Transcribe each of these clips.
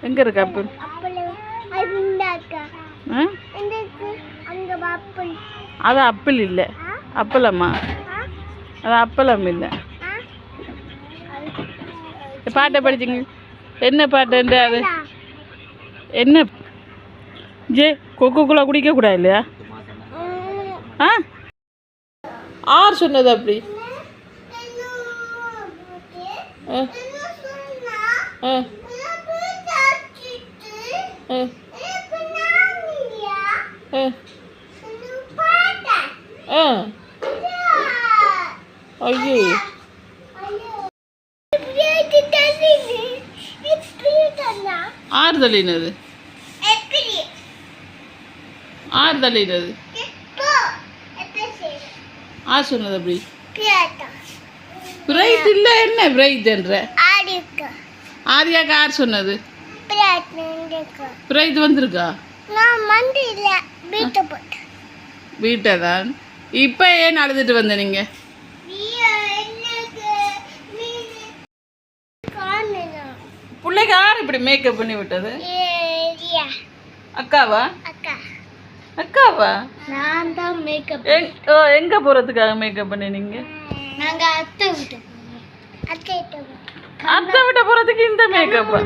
எங்கே இருக்கு ஆப்பிள் ஆ? அது அப்பிள் இல்லை. அப்பளம்மா. அது அப்பளம் இல்லை. பாட்டை படிச்சுங்க. என்ன பாட்டுன்ற அது? என்ன? ஜே கொக்கு கோலா குடிக்க கூடாது இல்லையா? ஆ? ஆர் சொன்னது அப்படி. ஆ. ஆ. ஐயோ ஆறு தள்ளினது ஆறு தள்ளினது ஆர் சொன்னது அப்படி பிரைட் இல்லை என்ன பிரைட்ன்ற ஆரியாக்கு ஆர் சொன்னது பிரைட் வந்திருக்கா? வீட்டை தான் இப்போ ஏன் அழுதுட்டு வந்த நீங்கள் பிள்ளைக்கு யார் இப்படி மேக்கப் பண்ணி விட்டது? அக்காவா? அக்காவா? நான் தான் மேக்கப் ஓ எங்கே போகிறதுக்காக மேக்கப் பண்ணினீங்க நாங்க? அத்தை விட்டு அத்தை விட்ட போகிறதுக்கு இந்த மேக்கப்பா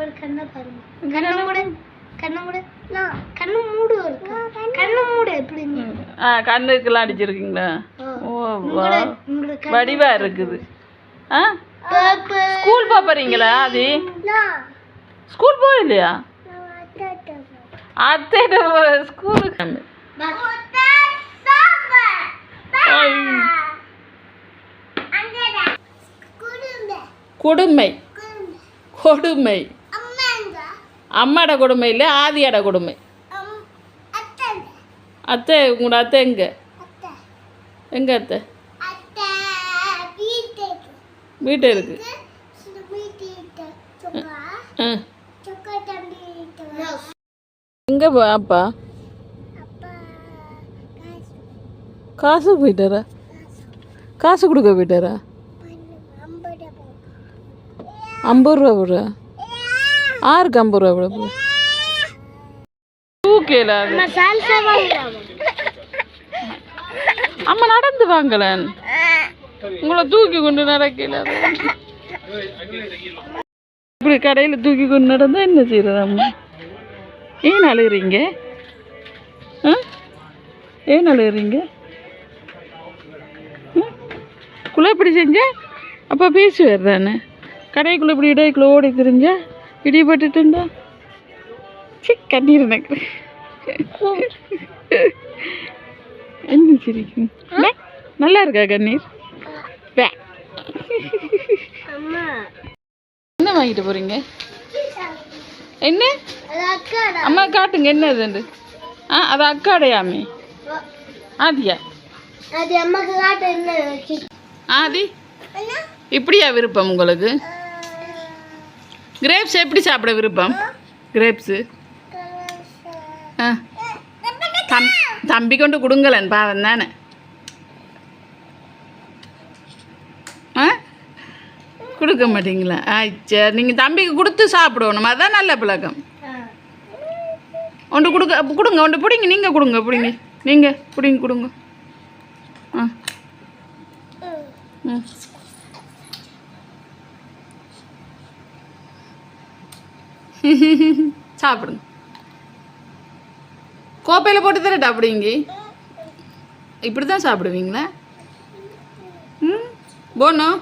அவர் கண்ணை பாருங்க. கண்ணை மூடு. கண்ணை மூடு. கண்ணு மூடு கண்ணு மூடு எப்படி ஆ கண்ணுக்கெல்லாம் அடிச்சிருக்கீங்களா? ஓ. வடிவா இருக்குது. ஆ? ஸ்கூல் போறீங்களா அது ஸ்கூல் போகலையா? அத்தைட்ட ஸ்கூலுக்கு கொடுமை. கொடுமை. அம்மாட கொடுமை இல்லை ஆதியாட கொடுமை. அத்தை. உங்களோட அத்தை எங்க? எங்க அத்தை? வீட்டு இருக்கு. ஆ. எங்க போ- அப்பா? காசு. போயிட்டாரா? காசு கொடுக்க போயிட்டாரா? ஐம்பது ரூபா போடுறா? ஆறுக்கு ஐம்பது ரூபா போட தூக்கல அம்மா நடந்து வாங்கலன் உங்களை தூக்கி கொண்டு நடக்கல. இப்படி கடையில் தூக்கி கொண்டு நடந்தா என்ன செய்யறது அம்மா? ஏன் அழுகுறீங்க? ஆ? ஏன் அழுகுறீங்க? ம்? குள்ள இப்படி செஞ்சா? அப்போ பேசுவார் தானே. கடைக்குள்ளே இப்படி இடைக்குள்ள ஓடி தெரிஞ்சா? சிரிக்கும் பே, நல்லா இருக்கா கண்ணீர்? பே. அம்மா. என்ன வாங்கிட்டு போறீங்க? என்ன? அம்மா காட்டுங்க என்ன இதுண்டு ஆ அது அக்காடையாமே ஆதியா? ஆதி இப்படியா விருப்பம் உங்களுக்கு? கிரேப்ஸ் எப்படி சாப்பிட விருப்பம்? கிரேப்ஸு ஆ. தம் தம்பி கொண்டு கொடுங்களேன் பாவம் தானே. ஆ? கொடுக்க மாட்டீங்களா? ஆச்சா நீங்கள் தம்பிக்கு கொடுத்து சாப்பிடணும் அதுதான் நல்ல பழக்கம். ஒன்று கொடுக்க கொடுங்க ஒன்று பிடிங்க நீங்கள் கொடுங்க பிடிங்க. நீங்கள் பிடிங்க கொடுங்க. ஆ. ம். சாப்பிடுங்க கோப்பையில் போட்டு தரட்டா அப்படிங்க இப்படி தான் சாப்பிடுவீங்களா? ம்? போனோம்.